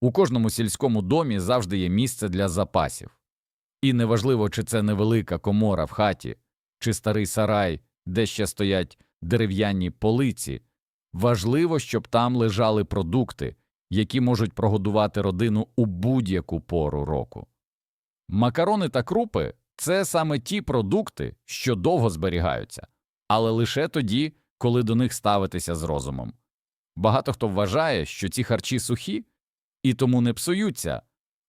У кожному сільському домі завжди є місце для запасів. І неважливо, чи це невелика комора в хаті, чи старий сарай, де ще стоять дерев'яні полиці, важливо, щоб там лежали продукти, які можуть прогодувати родину у будь-яку пору року. Макарони та крупи це саме ті продукти, що довго зберігаються, але лише тоді, коли до них ставитися з розумом. Багато хто вважає, що ці харчі сухі і тому не псуються,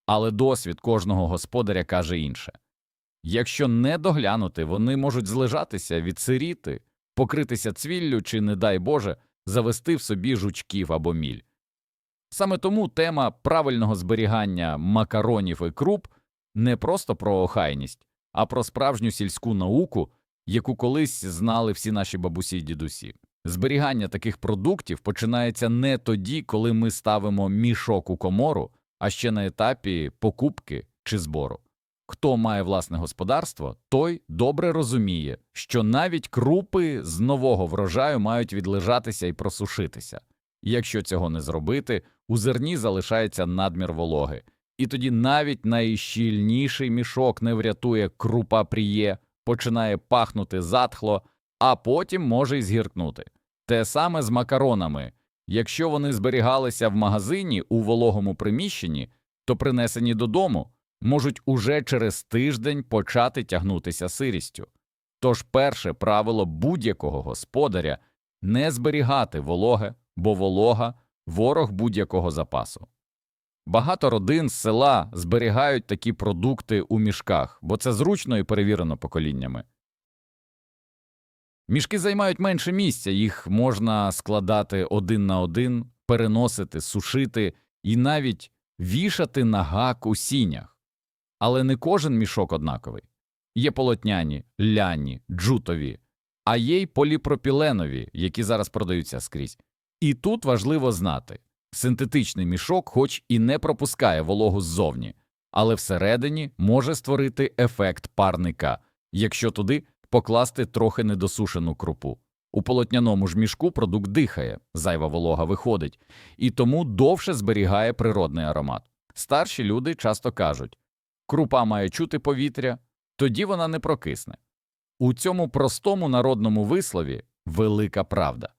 але досвід кожного господаря каже інше. Якщо не доглянути, вони можуть злежатися, відсиріти, покритися цвіллю чи, не дай Боже, завести в собі жучків або міль. Саме тому тема правильного зберігання макаронів і круп не просто про охайність, а про справжню сільську науку, яку колись знали всі наші бабусі й дідусі. Зберігання таких продуктів починається не тоді, коли ми ставимо мішок у комору, а ще на етапі покупки чи збору. Хто має власне господарство, той добре розуміє, що навіть крупи з нового врожаю мають відлежатися і просушитися. Якщо цього не зробити, у зерні залишається надмір вологи, і тоді навіть найщільніший мішок не врятує крупа пріє, починає пахнути затхло, а потім може й згіркнути. Те саме з макаронами. Якщо вони зберігалися в магазині у вологому приміщенні, то принесені додому можуть уже через тиждень почати тягнутися сирістю. Тож перше правило будь-якого господаря не зберігати вологе, бо волога ворог будь-якого запасу. Багато родин з села зберігають такі продукти у мішках, бо це зручно і перевірено поколіннями. Мішки займають менше місця, їх можна складати один на один, переносити, сушити і навіть вішати на гак у сінях. Але не кожен мішок однаковий. Є полотняні, ляні, джутові, а є й поліпропіленові, які зараз продаються скрізь. І тут важливо знати синтетичний мішок, хоч і не пропускає вологу ззовні, але всередині може створити ефект парника, якщо туди покласти трохи недосушену крупу. У полотняному ж мішку продукт дихає, зайва волога виходить, і тому довше зберігає природний аромат. Старші люди часто кажуть крупа має чути повітря, тоді вона не прокисне. У цьому простому народному вислові велика правда.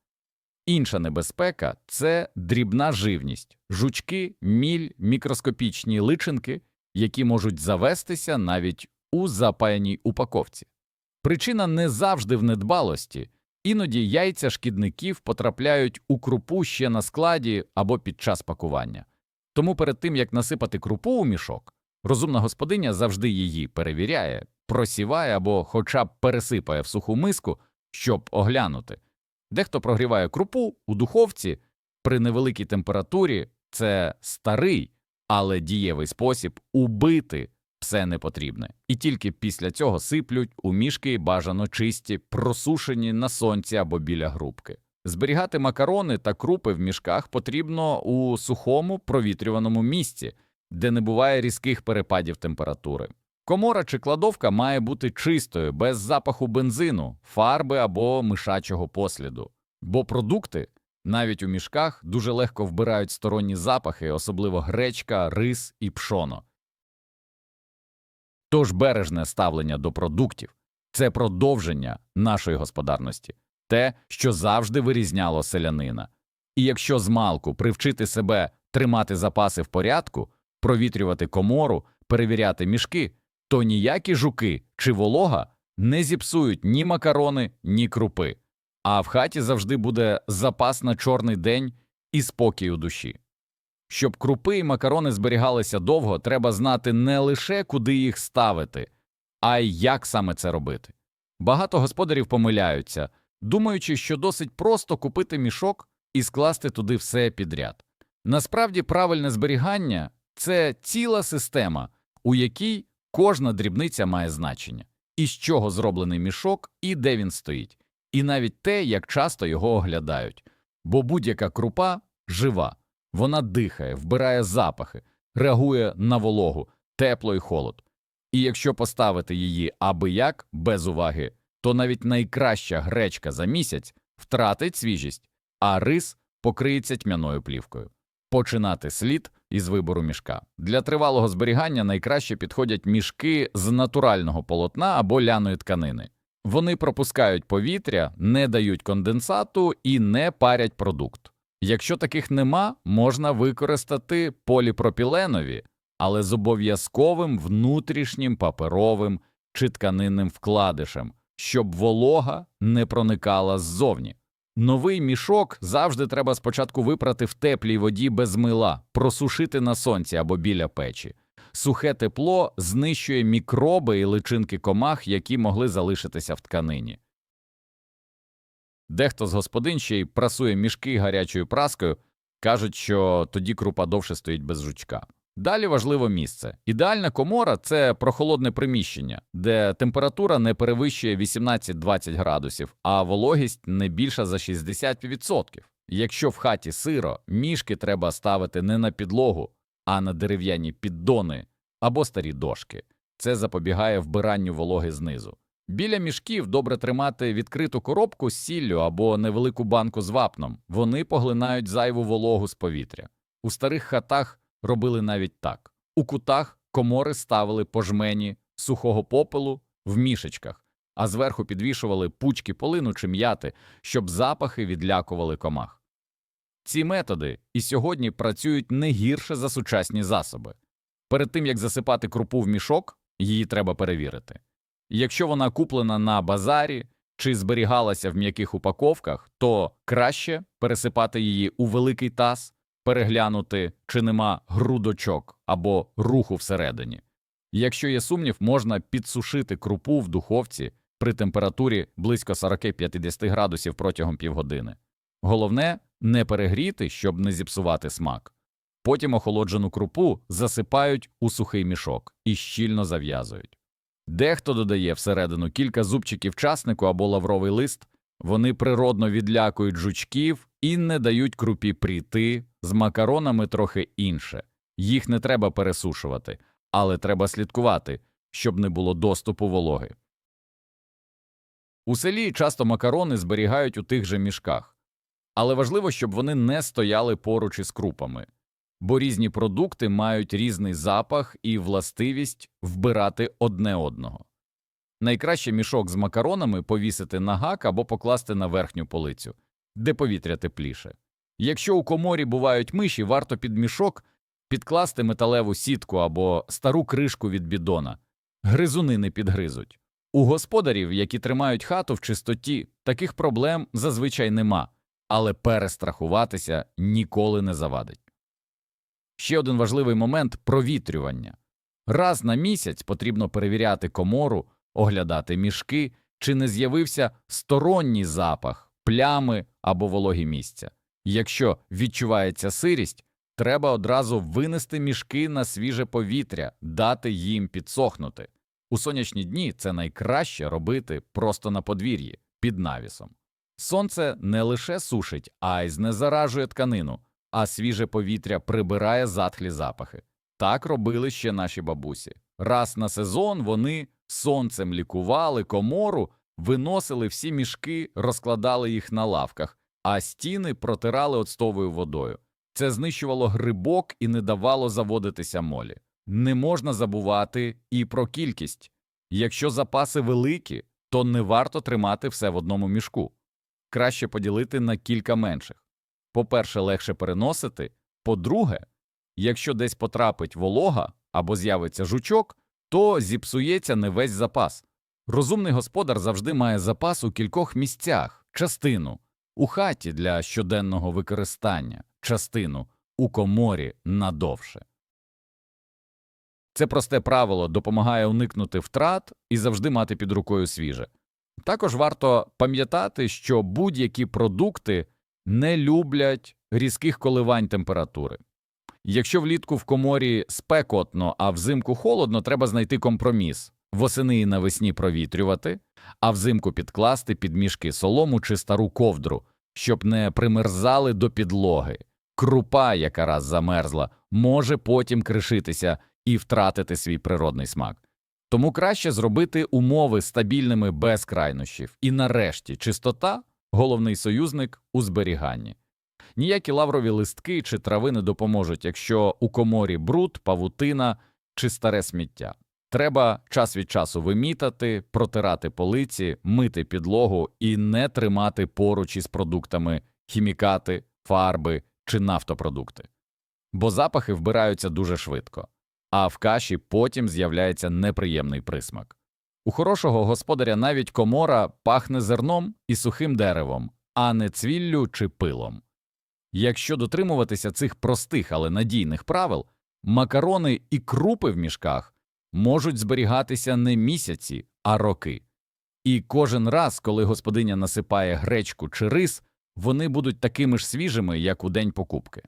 Інша небезпека це дрібна живність, жучки, міль, мікроскопічні личинки, які можуть завестися навіть у запаяній упаковці. Причина не завжди в недбалості, іноді яйця шкідників потрапляють у крупу ще на складі або під час пакування. Тому перед тим як насипати крупу у мішок, розумна господиня завжди її перевіряє, просіває або хоча б пересипає в суху миску, щоб оглянути. Дехто прогріває крупу у духовці при невеликій температурі це старий, але дієвий спосіб убити все непотрібне, і тільки після цього сиплють у мішки бажано чисті, просушені на сонці або біля грубки. Зберігати макарони та крупи в мішках потрібно у сухому провітрюваному місці, де не буває різких перепадів температури. Комора чи кладовка має бути чистою, без запаху бензину, фарби або мишачого посліду, бо продукти навіть у мішках дуже легко вбирають сторонні запахи, особливо гречка, рис і пшоно. Тож бережне ставлення до продуктів це продовження нашої господарності, те, що завжди вирізняло селянина. І якщо змалку привчити себе тримати запаси в порядку, провітрювати комору, перевіряти мішки, то ніякі жуки чи волога не зіпсують ні макарони, ні крупи, а в хаті завжди буде запас на чорний день і спокій у душі. Щоб крупи і макарони зберігалися довго, треба знати не лише куди їх ставити, а й як саме це робити. Багато господарів помиляються, думаючи, що досить просто купити мішок і скласти туди все підряд. Насправді, правильне зберігання це ціла система, у якій кожна дрібниця має значення, із чого зроблений мішок і де він стоїть, і навіть те, як часто його оглядають. Бо будь-яка крупа жива. Вона дихає, вбирає запахи, реагує на вологу, тепло і холод. І якщо поставити її аби як без уваги, то навіть найкраща гречка за місяць втратить свіжість, а рис покриється тьмяною плівкою. Починати слід із вибору мішка. Для тривалого зберігання найкраще підходять мішки з натурального полотна або ляної тканини. Вони пропускають повітря, не дають конденсату і не парять продукт. Якщо таких нема, можна використати поліпропіленові, але з обов'язковим внутрішнім паперовим чи тканинним вкладишем, щоб волога не проникала ззовні. Новий мішок завжди треба спочатку випрати в теплій воді без мила, просушити на сонці або біля печі. Сухе тепло знищує мікроби і личинки комах, які могли залишитися в тканині. Дехто з господин ще й прасує мішки гарячою праскою, кажуть, що тоді крупа довше стоїть без жучка. Далі важливо місце. Ідеальна комора це прохолодне приміщення, де температура не перевищує 18-20 градусів, а вологість не більша за 60%. Якщо в хаті сиро, мішки треба ставити не на підлогу, а на дерев'яні піддони або старі дошки. Це запобігає вбиранню вологи знизу. Біля мішків добре тримати відкриту коробку з сіллю або невелику банку з вапном. Вони поглинають зайву вологу з повітря. У старих хатах робили навіть так: у кутах комори ставили по жмені сухого попелу в мішечках, а зверху підвішували пучки полину чи м'яти, щоб запахи відлякували комах. Ці методи і сьогодні працюють не гірше за сучасні засоби. Перед тим як засипати крупу в мішок, її треба перевірити. Якщо вона куплена на базарі чи зберігалася в м'яких упаковках, то краще пересипати її у великий таз, переглянути, чи нема грудочок або руху всередині. Якщо є сумнів, можна підсушити крупу в духовці при температурі близько 40-50 градусів протягом півгодини. Головне не перегріти, щоб не зіпсувати смак. Потім охолоджену крупу засипають у сухий мішок і щільно зав'язують. Дехто додає всередину кілька зубчиків часнику або лавровий лист, вони природно відлякують жучків і не дають крупі пріти, з макаронами трохи інше. Їх не треба пересушувати, але треба слідкувати, щоб не було доступу вологи. У селі часто макарони зберігають у тих же мішках, але важливо, щоб вони не стояли поруч із крупами, бо різні продукти мають різний запах і властивість вбирати одне одного. Найкраще мішок з макаронами повісити на гак або покласти на верхню полицю, де повітря тепліше. Якщо у коморі бувають миші, варто під мішок підкласти металеву сітку або стару кришку від бідона. Гризуни не підгризуть. У господарів, які тримають хату в чистоті, таких проблем зазвичай нема, але перестрахуватися ніколи не завадить. Ще один важливий момент провітрювання. Раз на місяць потрібно перевіряти комору, оглядати мішки, чи не з'явився сторонній запах, плями або вологі місця. Якщо відчувається сирість, треба одразу винести мішки на свіже повітря, дати їм підсохнути. У сонячні дні це найкраще робити просто на подвір'ї, під навісом. Сонце не лише сушить, а й знезаражує тканину, а свіже повітря прибирає затхлі запахи. Так робили ще наші бабусі. Раз на сезон вони сонцем лікували комору, виносили всі мішки, розкладали їх на лавках, а стіни протирали оцтовою водою. Це знищувало грибок і не давало заводитися молі. Не можна забувати і про кількість. Якщо запаси великі, то не варто тримати все в одному мішку. Краще поділити на кілька менших. По-перше, легше переносити. По-друге, якщо десь потрапить волога або з'явиться жучок, то зіпсується не весь запас. Розумний господар завжди має запас у кількох місцях, частину у хаті для щоденного використання, частину у коморі надовше. Це просте правило допомагає уникнути втрат і завжди мати під рукою свіже. Також варто пам'ятати, що будь-які продукти не люблять різких коливань температури. Якщо влітку в коморі спекотно, а взимку холодно, треба знайти компроміс восени і навесні провітрювати, а взимку підкласти під мішки солому чи стару ковдру, щоб не примерзали до підлоги. Крупа, яка раз замерзла, може потім кришитися і втратити свій природний смак. Тому краще зробити умови стабільними без крайнощів. І нарешті чистота головний союзник у зберіганні. Ніякі лаврові листки чи трави не допоможуть, якщо у коморі бруд, павутина чи старе сміття. Треба час від часу вимітати, протирати полиці, мити підлогу і не тримати поруч із продуктами хімікати, фарби чи нафтопродукти. Бо запахи вбираються дуже швидко, а в каші потім з'являється неприємний присмак. У хорошого господаря навіть комора пахне зерном і сухим деревом, а не цвіллю чи пилом. Якщо дотримуватися цих простих, але надійних правил, макарони і крупи в мішках можуть зберігатися не місяці, а роки. І кожен раз, коли господиня насипає гречку чи рис, вони будуть такими ж свіжими, як у день покупки.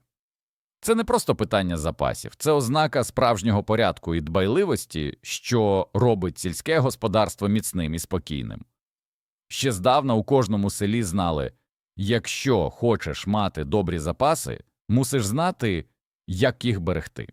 Це не просто питання запасів, це ознака справжнього порядку і дбайливості, що робить сільське господарство міцним і спокійним. Ще здавна у кожному селі знали якщо хочеш мати добрі запаси, мусиш знати, як їх берегти.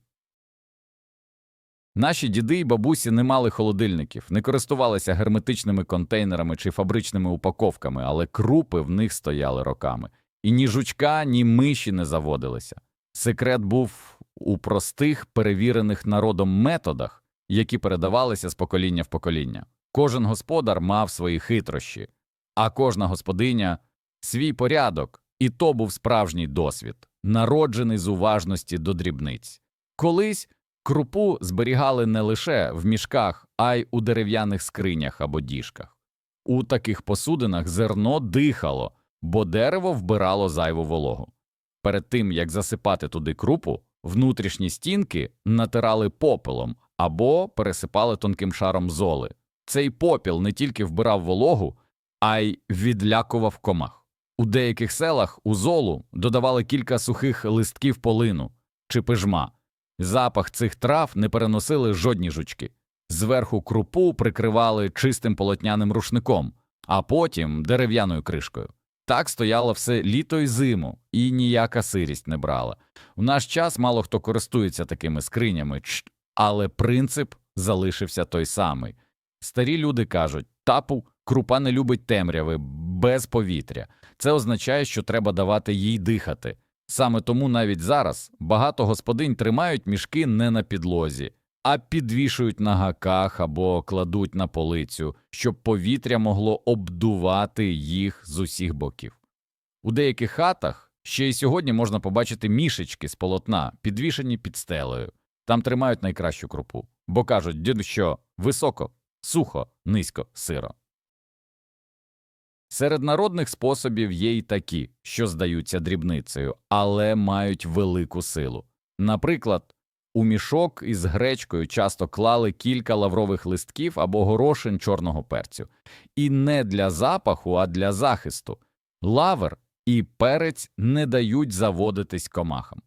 Наші діди й бабусі не мали холодильників, не користувалися герметичними контейнерами чи фабричними упаковками, але крупи в них стояли роками, і ні жучка, ні миші не заводилися. Секрет був у простих, перевірених народом методах, які передавалися з покоління в покоління. Кожен господар мав свої хитрощі, а кожна господиня свій порядок, і то був справжній досвід, народжений з уважності до дрібниць. Колись крупу зберігали не лише в мішках, а й у дерев'яних скринях або діжках. У таких посудинах зерно дихало, бо дерево вбирало зайву вологу. Перед тим, як засипати туди крупу, внутрішні стінки натирали попелом або пересипали тонким шаром золи. Цей попіл не тільки вбирав вологу, а й відлякував комах. У деяких селах у золу додавали кілька сухих листків полину чи пижма. Запах цих трав не переносили жодні жучки. Зверху крупу прикривали чистим полотняним рушником, а потім дерев'яною кришкою. Так стояло все літо й зиму, і ніяка сирість не брала. У наш час мало хто користується такими скринями, але принцип залишився той самий. Старі люди кажуть, тапу крупа не любить темряви, без повітря. Це означає, що треба давати їй дихати. Саме тому навіть зараз багато господинь тримають мішки не на підлозі, а підвішують на гаках або кладуть на полицю, щоб повітря могло обдувати їх з усіх боків. У деяких хатах ще й сьогодні можна побачити мішечки з полотна, підвішені під стелею. Там тримають найкращу крупу, бо кажуть, що високо, сухо, низько, сиро. Серед народних способів є й такі, що здаються дрібницею, але мають велику силу. Наприклад, у мішок із гречкою часто клали кілька лаврових листків або горошин чорного перцю. І не для запаху, а для захисту. Лавр і перець не дають заводитись комахам.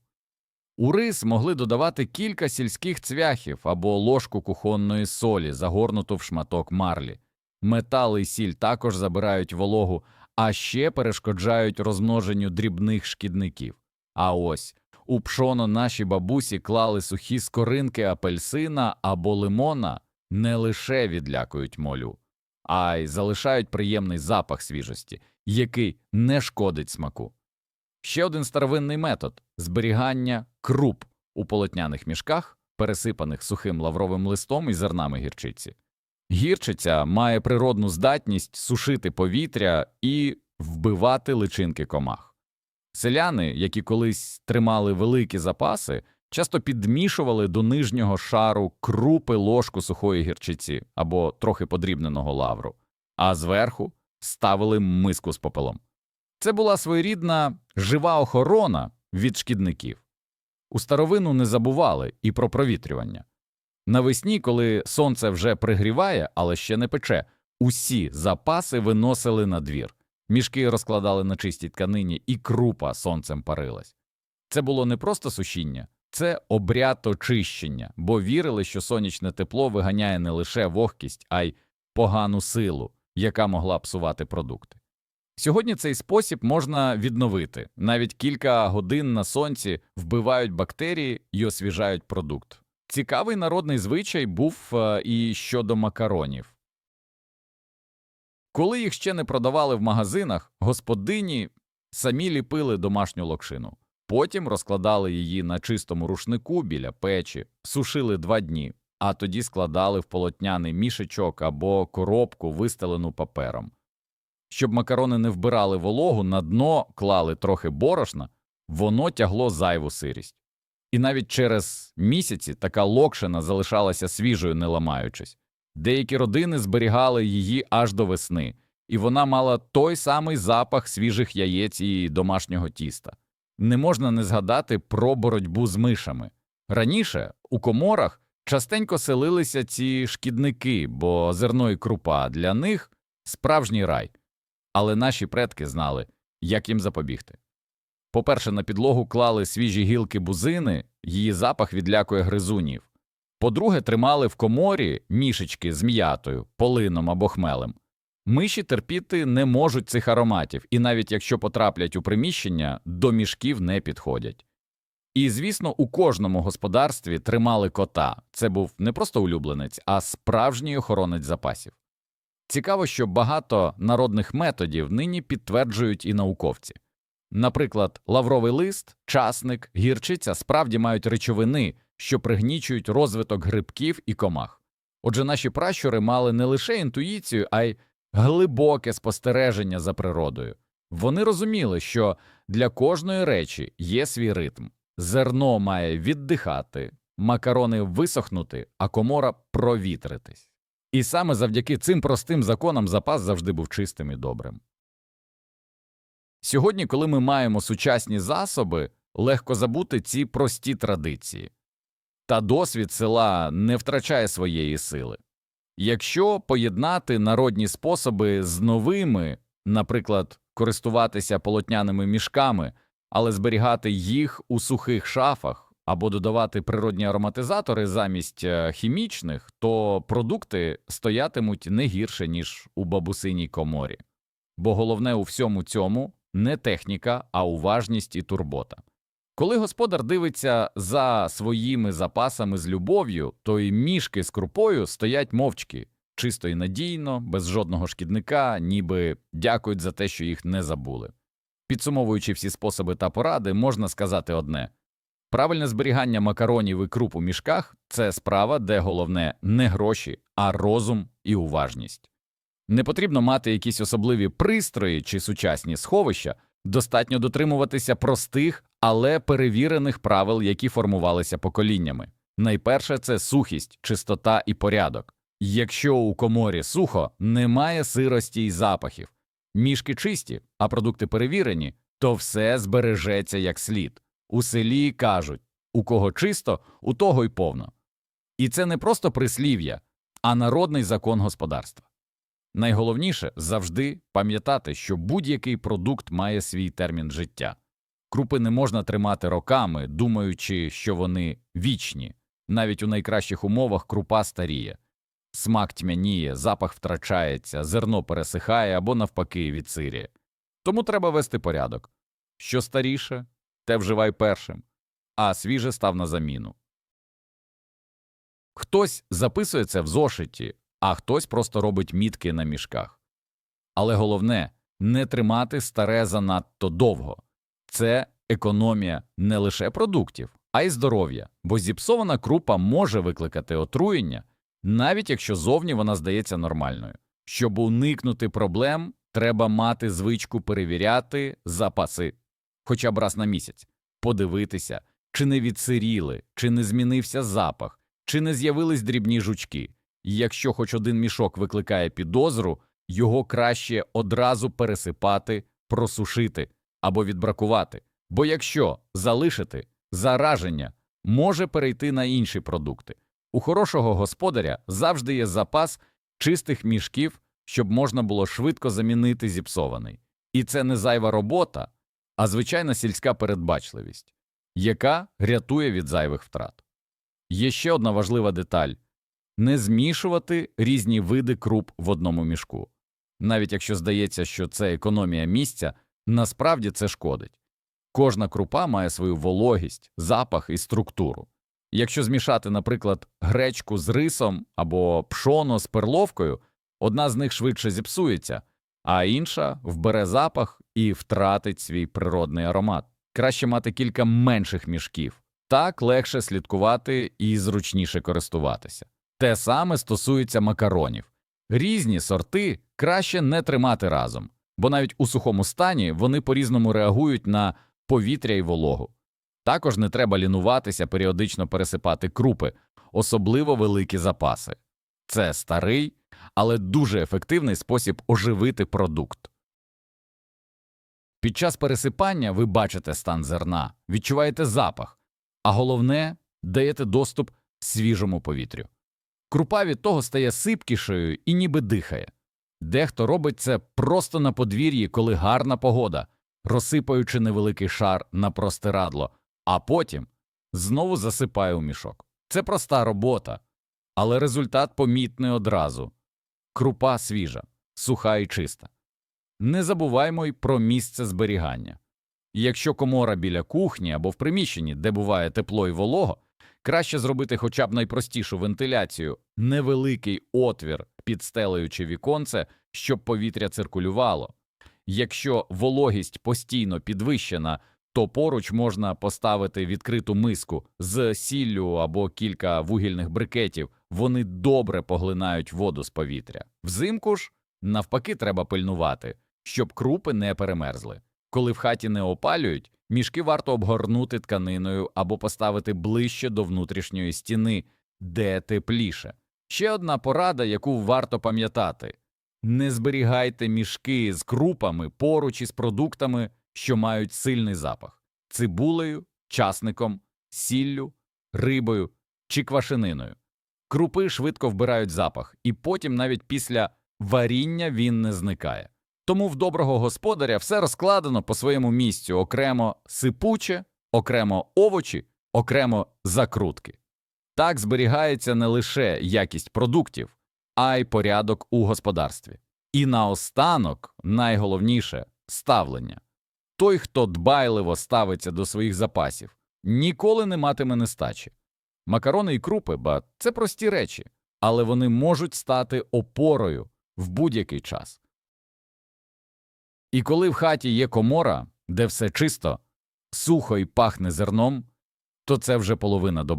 У рис могли додавати кілька сільських цвяхів або ложку кухонної солі, загорнуту в шматок марлі. Метал і сіль також забирають вологу, а ще перешкоджають розмноженню дрібних шкідників. А ось у пшоно наші бабусі клали сухі скоринки апельсина або лимона, не лише відлякують молю, а й залишають приємний запах свіжості, який не шкодить смаку. Ще один старовинний метод зберігання круп у полотняних мішках, пересипаних сухим лавровим листом і зернами гірчиці. Гірчиця має природну здатність сушити повітря і вбивати личинки комах. Селяни, які колись тримали великі запаси, часто підмішували до нижнього шару крупи ложку сухої гірчиці або трохи подрібненого лавру, а зверху ставили миску з попелом. Це була своєрідна жива охорона від шкідників. У старовину не забували і про провітрювання. Навесні, коли сонце вже пригріває, але ще не пече, усі запаси виносили на двір. Мішки розкладали на чистій тканині, і крупа сонцем парилась. Це було не просто сушіння, це обряд очищення, бо вірили, що сонячне тепло виганяє не лише вогкість, а й погану силу, яка могла псувати продукти. Сьогодні цей спосіб можна відновити. Навіть кілька годин на сонці вбивають бактерії і освіжають продукт. Цікавий народний звичай був е, і щодо макаронів. Коли їх ще не продавали в магазинах, господині самі ліпили домашню локшину. Потім розкладали її на чистому рушнику біля печі, сушили два дні, а тоді складали в полотняний мішечок або коробку, вистелену папером. Щоб макарони не вбирали вологу, на дно клали трохи борошна, воно тягло зайву сирість. І навіть через місяці така локшина залишалася свіжою, не ламаючись. Деякі родини зберігали її аж до весни, і вона мала той самий запах свіжих яєць і домашнього тіста. Не можна не згадати про боротьбу з мишами. Раніше у коморах частенько селилися ці шкідники, бо зерно і крупа для них справжній рай. Але наші предки знали, як їм запобігти. По-перше, на підлогу клали свіжі гілки бузини, її запах відлякує гризунів. По-друге, тримали в коморі мішечки з м'ятою, полином або хмелем. Миші терпіти не можуть цих ароматів, і навіть якщо потраплять у приміщення, до мішків не підходять. І, звісно, у кожному господарстві тримали кота. Це був не просто улюбленець, а справжній охоронець запасів. Цікаво, що багато народних методів нині підтверджують і науковці. Наприклад, лавровий лист, часник, гірчиця справді мають речовини, що пригнічують розвиток грибків і комах. Отже, наші пращури мали не лише інтуїцію, а й глибоке спостереження за природою. Вони розуміли, що для кожної речі є свій ритм. Зерно має віддихати, макарони висохнути, а комора провітритись. І саме завдяки цим простим законам запас завжди був чистим і добрим. Сьогодні, коли ми маємо сучасні засоби, легко забути ці прості традиції. Та досвід села не втрачає своєї сили. Якщо поєднати народні способи з новими, наприклад, користуватися полотняними мішками, але зберігати їх у сухих шафах або додавати природні ароматизатори замість е, хімічних, то продукти стоятимуть не гірше, ніж у бабусиній коморі. Бо головне у всьому цьому не техніка, а уважність і турбота. Коли господар дивиться за своїми запасами з любов'ю, то й мішки з крупою стоять мовчки, чисто і надійно, без жодного шкідника, ніби дякують за те, що їх не забули. Підсумовуючи всі способи та поради, можна сказати одне правильне зберігання макаронів і круп у мішках це справа, де головне не гроші, а розум і уважність. Не потрібно мати якісь особливі пристрої чи сучасні сховища, достатньо дотримуватися простих, але перевірених правил, які формувалися поколіннями. Найперше це сухість, чистота і порядок. Якщо у коморі сухо, немає сирості й запахів, мішки чисті, а продукти перевірені, то все збережеться як слід. У селі кажуть у кого чисто, у того й повно. І це не просто прислів'я, а народний закон господарства. Найголовніше завжди пам'ятати, що будь-який продукт має свій термін життя. Крупи не можна тримати роками, думаючи, що вони вічні. Навіть у найкращих умовах крупа старіє, смак тьмяніє, запах втрачається, зерно пересихає або навпаки відсиріє. Тому треба вести порядок. Що старіше, те вживай першим, а свіже став на заміну. Хтось записує це в зошиті, а хтось просто робить мітки на мішках. Але головне не тримати старе занадто довго це економія не лише продуктів, а й здоров'я, бо зіпсована крупа може викликати отруєння, навіть якщо зовні вона здається нормальною. Щоб уникнути проблем, треба мати звичку перевіряти запаси хоча б раз на місяць, подивитися, чи не відсиріли, чи не змінився запах, чи не з'явились дрібні жучки. І якщо хоч один мішок викликає підозру, його краще одразу пересипати, просушити або відбракувати. Бо якщо залишити, зараження може перейти на інші продукти. У хорошого господаря завжди є запас чистих мішків, щоб можна було швидко замінити зіпсований. І це не зайва робота, а звичайна сільська передбачливість, яка рятує від зайвих втрат. Є ще одна важлива деталь не змішувати різні види круп в одному мішку. Навіть якщо здається, що це економія місця, насправді це шкодить. Кожна крупа має свою вологість, запах і структуру. Якщо змішати, наприклад, гречку з рисом або пшоно з перловкою, одна з них швидше зіпсується, а інша вбере запах і втратить свій природний аромат. Краще мати кілька менших мішків. Так легше слідкувати і зручніше користуватися. Те саме стосується макаронів. Різні сорти краще не тримати разом, бо навіть у сухому стані вони по-різному реагують на повітря і вологу. Також не треба лінуватися періодично пересипати крупи, особливо великі запаси. Це старий, але дуже ефективний спосіб оживити продукт. Під час пересипання ви бачите стан зерна, відчуваєте запах, а головне даєте доступ свіжому повітрю. Крупа від того стає сипкішою і ніби дихає. Дехто робить це просто на подвір'ї, коли гарна погода, розсипаючи невеликий шар на простирадло, а потім знову засипає у мішок. Це проста робота, але результат помітний одразу. Крупа свіжа, суха і чиста. Не забуваймо й про місце зберігання. Якщо комора біля кухні або в приміщенні, де буває тепло і волого, краще зробити хоча б найпростішу вентиляцію, невеликий отвір, підстелуючи віконце, щоб повітря циркулювало. Якщо вологість постійно підвищена, то поруч можна поставити відкриту миску з сіллю або кілька вугільних брикетів, вони добре поглинають воду з повітря. Взимку ж, навпаки, треба пильнувати, щоб крупи не перемерзли. Коли в хаті не опалюють, мішки варто обгорнути тканиною або поставити ближче до внутрішньої стіни, де тепліше. Ще одна порада, яку варто пам'ятати не зберігайте мішки з крупами поруч із продуктами, що мають сильний запах цибулею, часником, сіллю, рибою чи квашениною. Крупи швидко вбирають запах, і потім навіть після варіння він не зникає. Тому в доброго господаря все розкладено по своєму місцю окремо сипуче, окремо овочі, окремо закрутки. Так зберігається не лише якість продуктів, а й порядок у господарстві. І наостанок, найголовніше ставлення. Той, хто дбайливо ставиться до своїх запасів, ніколи не матиме нестачі. Макарони і крупи, ба це прості речі, але вони можуть стати опорою в будь-який час. І коли в хаті є комора, де все чисто, сухо і пахне зерном, то це вже половина добра.